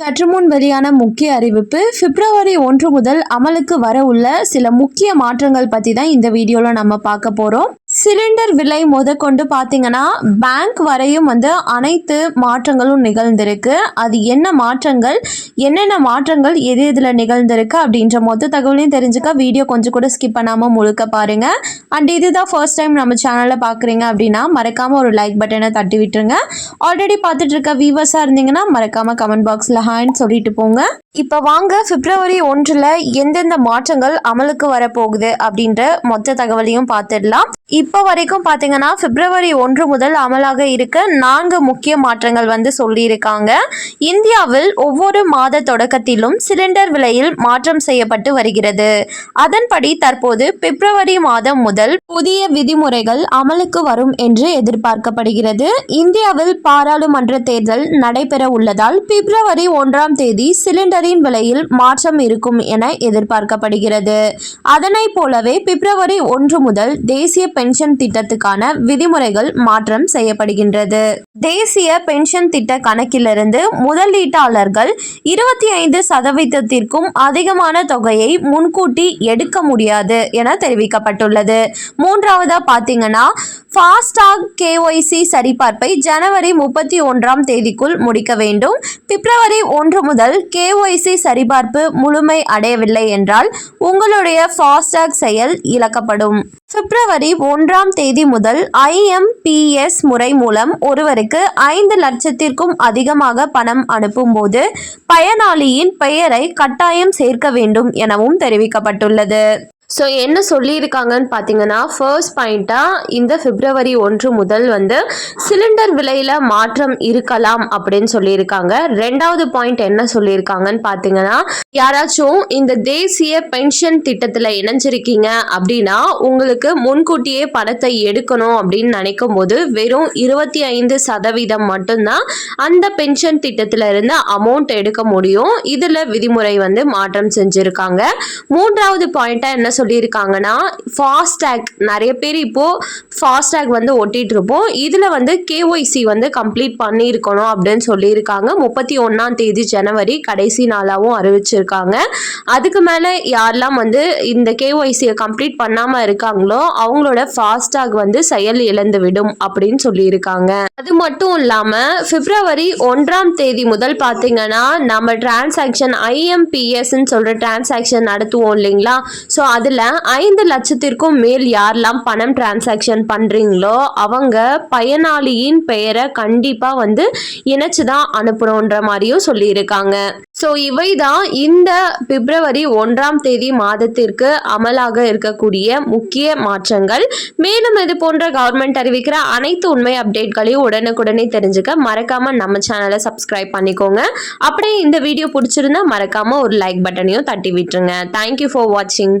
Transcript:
சற்று முன் வெளியான முக்கிய அறிவிப்பு பிப்ரவரி ஒன்று முதல் அமலுக்கு வர உள்ள சில முக்கிய மாற்றங்கள் பற்றி தான் இந்த வீடியோவில் நம்ம பார்க்க போகிறோம் சிலிண்டர் விலை முதற்கொண்டு பார்த்தீங்கன்னா பேங்க் வரையும் வந்து அனைத்து மாற்றங்களும் நிகழ்ந்திருக்கு. அது என்ன மாற்றங்கள் என்னென்ன மாற்றங்கள் எது இதில் நிகழ்ந்திருக்கு அப்படின்ற மொத்த தகவலையும் தெரிஞ்சுக்க வீடியோ கொஞ்சம் கூட ஸ்கிப் பண்ணாமல் முழுக்க பாருங்க. அண்ட் இதுதான் ஃபர்ஸ்ட் டைம் நம்ம சேனலில் பார்க்குறீங்க அப்படின்னா மறக்காமல் ஒரு லைக் பட்டனை தட்டி விட்டுருங்க. ஆல்ரெடி பார்த்துட்டு இருக்க வியூவர்ஸாக இருந்தீங்கன்னா மறக்காமல் கமெண்ட் பாக்ஸில் ஹாய்ன்னு சொல்லிட்டு போங்க. இப்போ வாங்க பிப்ரவரி ஒன்றில் எந்தெந்த மாற்றங்கள் அமலுக்கு வரப்போகுது அப்படின்ற மொத்த தகவலையும் பார்த்துடலாம். இப்போ வரைக்கும் பார்த்தீங்கன்னா பிப்ரவரி ஒன்று முதல் அமலாக இருக்க நான்கு முக்கிய மாற்றங்கள் வந்து சொல்லியிருக்காங்க. இந்தியாவில் ஒவ்வொரு மாத தொடக்கத்திலும் சிலிண்டர் விலையில் மாற்றம் செய்யப்பட்டு வருகிறது. அதன்படி தற்போது பிப்ரவரி மாதம் முதல் புதிய விதிமுறைகள் அமலுக்கு வரும் என்று எதிர்பார்க்கப்படுகிறது. இந்தியாவில் பாராளுமன்ற தேர்தல் நடைபெற உள்ளதால் பிப்ரவரி ஒன்றாம் தேதி சிலிண்டரின் விலையில் மாற்றம் இருக்கும் என எதிர்பார்க்கப்படுகிறது. அதனைப் போலவே பிப்ரவரி ஒன்று முதல் தேசிய பென்ஷன் திட்டத்துக்கான விதிமுறைகள் மாற்றம் செய்யப்படுகின்றது. தேசிய பென்ஷன் திட்ட கணக்கிலிருந்து முதலீட்டாளர்கள் இருபத்தி ஐந்து சதவீதத்திற்கும் அதிகமான தொகையை முன்கூட்டி எடுக்க முடியாது என தெரிவிக்கப்பட்டுள்ளது. மூன்றாவதா பார்த்தீங்கன்னா ஃபாஸ்டாக் கேஒய்சி சரிபார்ப்பை ஜனவரி முப்பத்தி ஒன்றாம் தேதிக்குள் முடிக்க வேண்டும். பிப்ரவரி ஒன்று முதல் கேஒய்சி சரிபார்ப்பு முழுமை அடையவில்லை என்றால் உங்களுடைய ஃபாஸ்டாக் செயல் இழக்கப்படும். பிப்ரவரி ஒன்றாம் தேதி முதல் ஐஎம்பிஎஸ் முறை மூலம் ஒருவருக்கு ஐந்து லட்சத்திற்கும் அதிகமாக பணம் அனுப்பும்போது பயனாளியின் பெயரை கட்டாயம் சேர்க்க வேண்டும் எனவும் தெரிவிக்கப்பட்டுள்ளது. ஸோ என்ன சொல்லியிருக்காங்கன்னு பார்த்தீங்கன்னா ஃபர்ஸ்ட் பாயிண்ட்டாக இந்த பிப்ரவரி ஒன்று முதல் வந்து சிலிண்டர் விலையில் மாற்றம் இருக்கலாம் அப்படின்னு சொல்லியிருக்காங்க. ரெண்டாவது பாயிண்ட் என்ன சொல்லியிருக்காங்கன்னு பார்த்தீங்கன்னா யாராச்சும் இந்த தேசிய பென்ஷன் திட்டத்தில் இணைஞ்சிருக்கீங்க அப்படின்னா உங்களுக்கு முன்கூட்டியே பணத்தை எடுக்கணும் அப்படின்னு நினைக்கும் போது வெறும் இருபத்தி ஐந்து சதவீதம் மட்டும்தான் அந்த பென்ஷன் திட்டத்தில் இருந்து அமௌண்ட் எடுக்க முடியும். இதில் விதிமுறை வந்து மாற்றம் செஞ்சுருக்காங்க. மூன்றாவது பாயிண்ட்டாக என்ன சொல்லியிருக்காங்கன்னா ஃபாஸ்டேக் நிறைய பேர் இப்போது ஃபாஸ்டேக் வந்து ஒட்டிட்டு இருப்போம் இதில் வந்து கேஒய்சி வந்து கம்ப்ளீட் பண்ணியிருக்கணும் அப்படின்னு சொல்லியிருக்காங்க. முப்பத்தி ஒன்றாம் தேதி ஜனவரி கடைசி நாளாகவும் அறிவிச்சிருக்காங்க. அதுக்கு மேலே யாரெல்லாம் வந்து இந்த கேஒய்சியை கம்ப்ளீட் பண்ணாமல் இருக்காங்களோ அவங்களோட ஃபாஸ்டாக் வந்து செயல் இழந்து விடும் அப்படின்னு சொல்லியிருக்காங்க. அது மட்டும் இல்லாமல் பிப்ரவரி ஒன்றாம் தேதி முதல் பார்த்தீங்கன்னா நம்ம டிரான்சாக்ஷன் ஐஎம்பிஎஸ்ன்னு சொல்கிற டிரான்சாக்ஷன் நடத்துவோம் இல்லைங்களா? ஸோ அதில் ஐந்து லட்சத்திற்கும் மேல் யாரெல்லாம் பணம் டிரான்சாக்ஷன் பண்ணுறீங்களோ அவங்க பயனாளியின் பெயரை கண்டிப்பாக வந்து இணைச்சு தான் அனுப்பணுன்ற மாதிரியும் சொல்லியிருக்காங்க. ஸோ இவை தான் இந்த பிப்ரவரி ஒன்றாம் தேதி மாதத்திற்கு அமலாக இருக்கக்கூடிய முக்கிய மாற்றங்கள். மேலும் இது போன்ற கவர்மெண்ட் அறிவிக்கிற அனைத்து உண்மை அப்டேட்களையும் உடனுக்குடனே தெரிஞ்சுக்க மறக்காம நம்ம சேனலை சப்ஸ்கிரைப் பண்ணிக்கோங்க. அப்படியே இந்த வீடியோ பிடிச்சிருந்தா மறக்காம ஒரு லைக் பட்டனையும் தட்டி விட்டுருங்க தேங்க்யூ ஃபார் வாட்சிங்